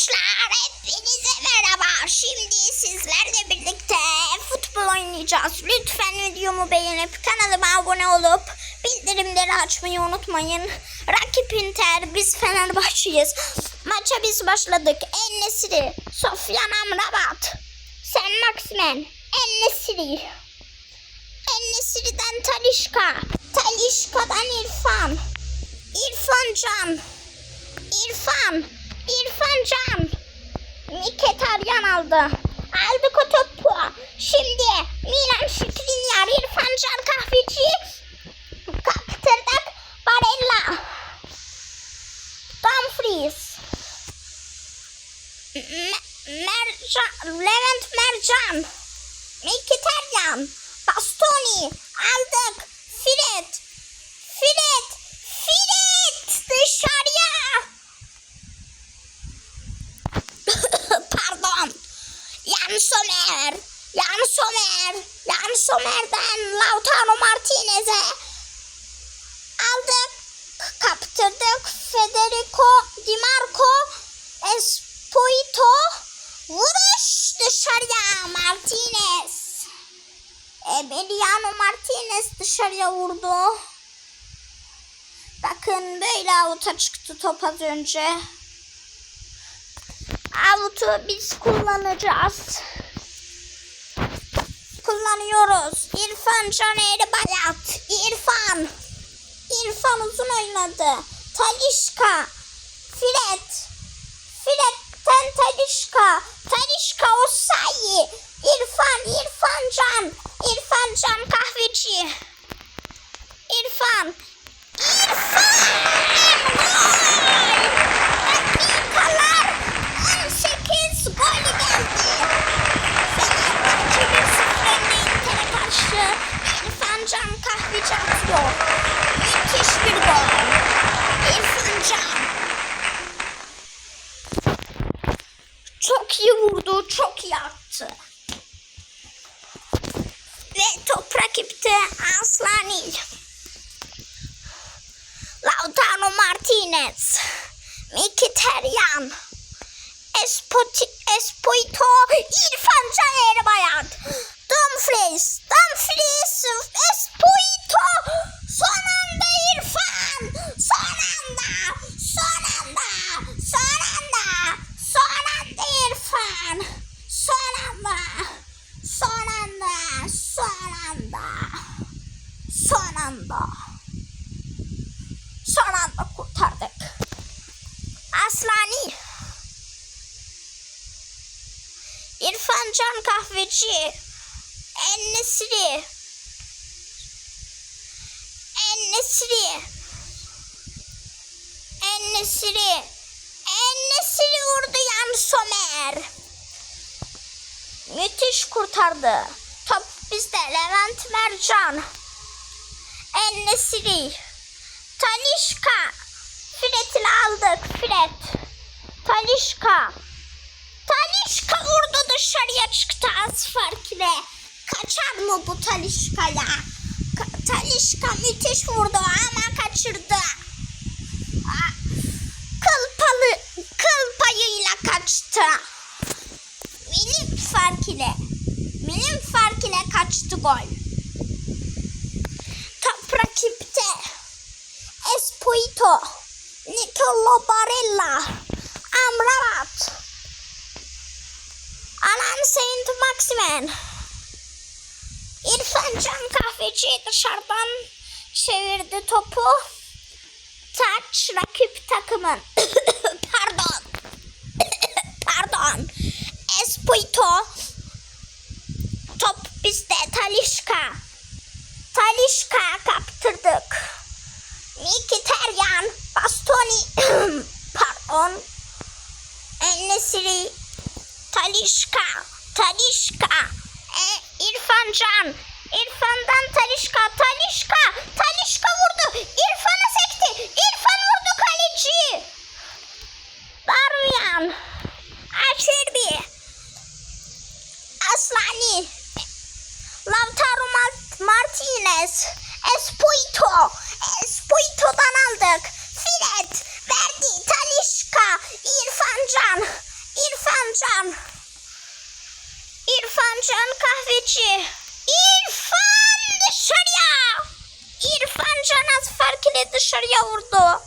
Arkadaşlar hepinize merhaba. Şimdi sizlerle birlikte futbol oynayacağız. Lütfen videomu beğenip kanalıma abone olup bildirimleri açmayı unutmayın. Rakip Inter, biz Fenerbahçe'yiz. Maça biz başladık. En-Nesyri, Sofyan Amrabat, Sen Maximen, En-Nesyri. En-Nesyri'den Talişka, Talişka'dan İrfan, İrfan Can, İrfan, İrfan Can. Mkhitaryan aldı. Aldık o topu. Şimdi Milan Skriniar, İrfan Can Kahveci. Kaptırdık. Barella. Dumfries. Me- Mercan, Levent Mercan. Mkhitaryan. Bastoni. Aldık. Fred. Fred. Fred. Dışarıya. Pardon. Jan Sommer. Jan Sommer. Jan Sommer'den Lautaro Martinez'e aldık. Kaptırdık. Federico Di Marco Esposito vuruş dışarıya Martinez. Emiliano Martinez dışarıya vurdu. Bakın böyle avuta çıktı top az önce. Avutu biz kullanacağız. Kullanıyoruz. İrfan Caner'i Bayat. İrfan. İrfan uzun oynadı. Talişka. Fred. Fred'den Talişka. Talişka Osayi. İrfan. İrfan Can. İrfan Can kahveci. İrfan. Can. Çok iyi vurdu, çok iyi attı. Ve top rakipte Aslani. Lautaro Martinez. Mkhitaryan. Espoti, Espoito. İrfan Caner Bayat. Dumfries. Dumfries. Espoito. Son anda İrfan. Son anda. Son anda. Son anda. Son anda İrfan. Son anda. Son anda. Son anda. Son anda. Son anda kurtardık. Aslani. İrfan Can Kahveci. En-Nesri. En-Nesri. En-Nesri. En-Nesri vurdu Yan Somer. Müthiş kurtardı. Top bizde Levent Mercan. En-Nesri. Talişka. Fred'ini aldık. Fred. Talişka. Talişka vurdu dışarıya çıktı az fark ile. Kaçar mı bu Talişka'ya? Ka- Talişka müthiş vurdu ama kaçırdı. Aa, Kıl, palı, kıl payıyla kaçtı. Milim fark ile. Milim fark ile kaçtı gol. Top rakipte. Espoito, Nicolo Barella, Amrabat, Alan Saint Maximen, İrfan Can Kahveci dışarıdan çevirdi topu. Taç rakip takımın. Pardon. Pardon. Espoito. Top bizde. Talişka. Talişka kaptırdık. Mkhitaryan, Bastoni, pardon, En-Nesyri, Talişka, Talişka, e, İrfan Can, İrfan'dan Talişka, Talişka, Talişka vurdu, İrfan'a sekti, İrfan vurdu kaleci. Darmian, Acerbi, Aslani, Lautaro Mar- Martinez, Espoito, Espoito'dan aldık. Fred, verdi, Talişka, İrfan Can, Kahveci. İrfan dışarıya. İrfan İle dışarıya vurdu.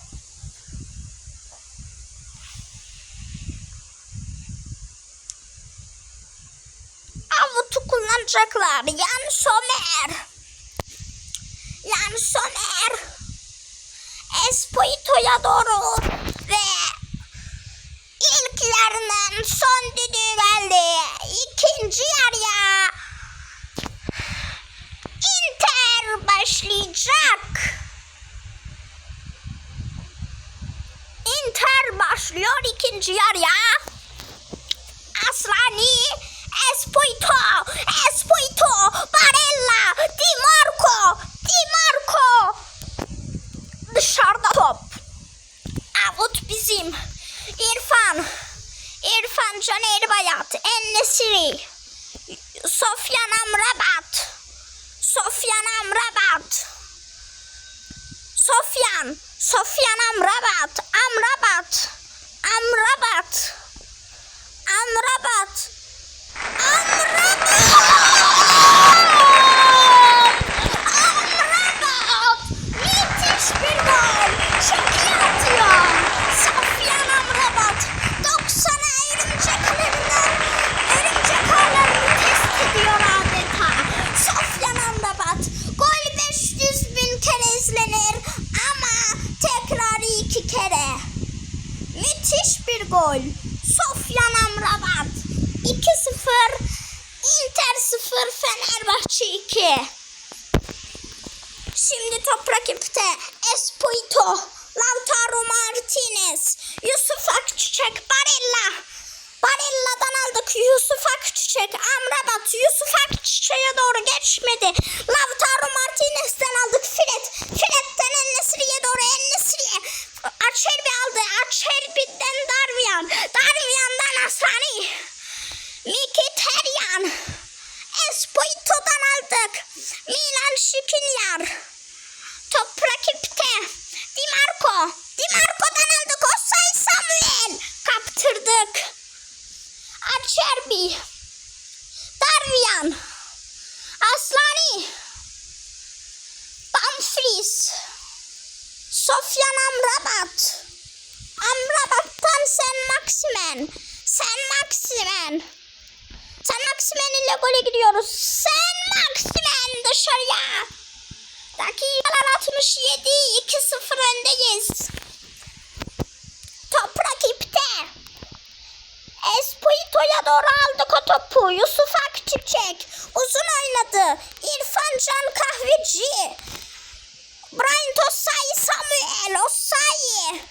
Avutu kullanacaklar. Yan Somer. Yan Somer. Espoito'ya doğru ve ilk yarının son düdüğü geldi. İkinci yarıya Inter başlayacak. Inter başlıyor ikinci yarıya. Aslani, Espoito, Espoito, Barella, Di Marco, Di Marco. Dışarıda top. Avut bizim. İrfan. İrfan Caner Bayat. Ennesiri. Sofyan Amrabat. Sofyan Amrabat. Sofyan. Sofyan Amrabat. Amrabat. Amrabat. Amrabat. Amrabat! Müthiş bir gol. Sofyan Amrabat. 2-0. Inter 0. Fenerbahçe 2. Şimdi top rakipte. Espoito. Lautaro Martinez. Yusuf Akçiçek. Barella. Barella'dan aldık Yusuf Akçiçek. Amrabat. Yusuf Akçiçek'e doğru geçmedi. Lautaro Martinez'den aldık Fred. Fred'den Ennesiri'ye doğru Ennesiri'ye. Açerbi aldı. Açerbi'den Darmian. Darmian'dan Asani. Mkhitaryan. Espoito'dan aldık. Milan Skriniar. Top rakipte. Di Marco. Di Marco'dan aldık. Osay Samuel. Kaptırdık. Acerbi. Darmian. Aslani. Bamfries. Sofyan Amrabat. Amrabat'tan Sen Maximen. Sen Maximen. Sen Maximen ile gole gidiyoruz. Sen Maximen dışarıya. Dakikalar 67. 2-0 öndeyiz. Top rakipte. Espoito'ya doğru aldık o topu. Yusuf Akçiçek. Uzun oynadı. İrfan Can Kahveci. Brian Osayi Samuel. Osayi.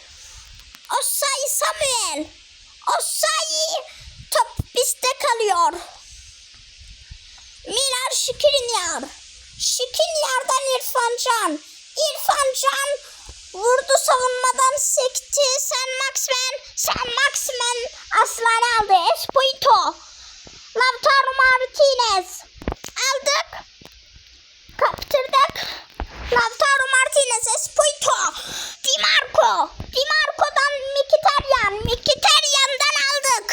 Osayi Samuel. Osayi. Top bizde kalıyor. Milan Şikrinyar. Şikrinyar'dan İrfan Can. İrfan Can vurdu savunmadan sekti. Sen Maximen. Sen Maximen aslan aldı. Espoito. Lautaro Martinez. Aldık. Kaptırdık. Lautaro Martinez, Espoito, Di Marco. Di Marco'dan Mkhitaryan. Mkhitaryan'dan aldık.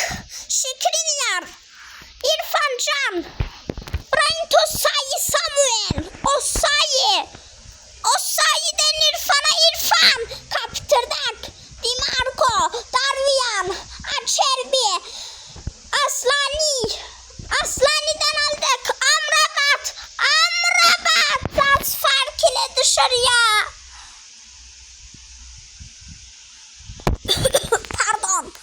Şikrinyar. İrfan Can. Brian Osayi Samuel. Osayi. Osayi'den İrfan'a İrfan. Kaptırdık. Di Marco. Darmian. Acerbi. Aslani. Aslani'den aldık. Amrabat. Amrabat. Az fark ile dışarıya. Pardon.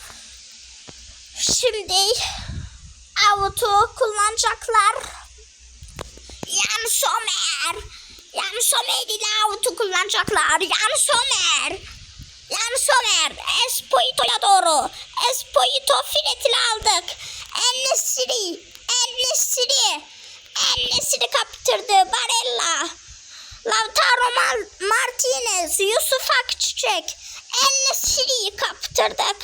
Şimdi avutu kullanacaklar. Yan Somer. Yan Somer ile avutu kullanacaklar. Yan Somer. Yan Somer. Espoito'ya doğru. Espoito filetini aldık. Ennesiri. Ennesiri. Ennesiri kaptırdı. Barella. Lautaro Mal- Martinez. Yusuf Akçiçek. Ennesiri'yi kaptırdık.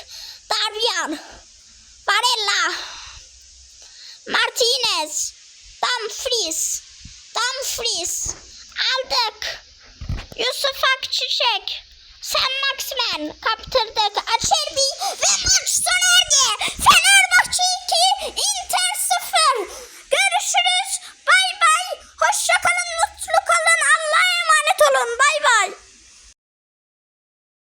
Daryan. Barella. Martinez. Dumfries. Dumfries. Aldık. Yusuf Akçiçek. Sen Maximen kaptırdık. Acerbi ve maç sona erdi. Fenerbahçe 2,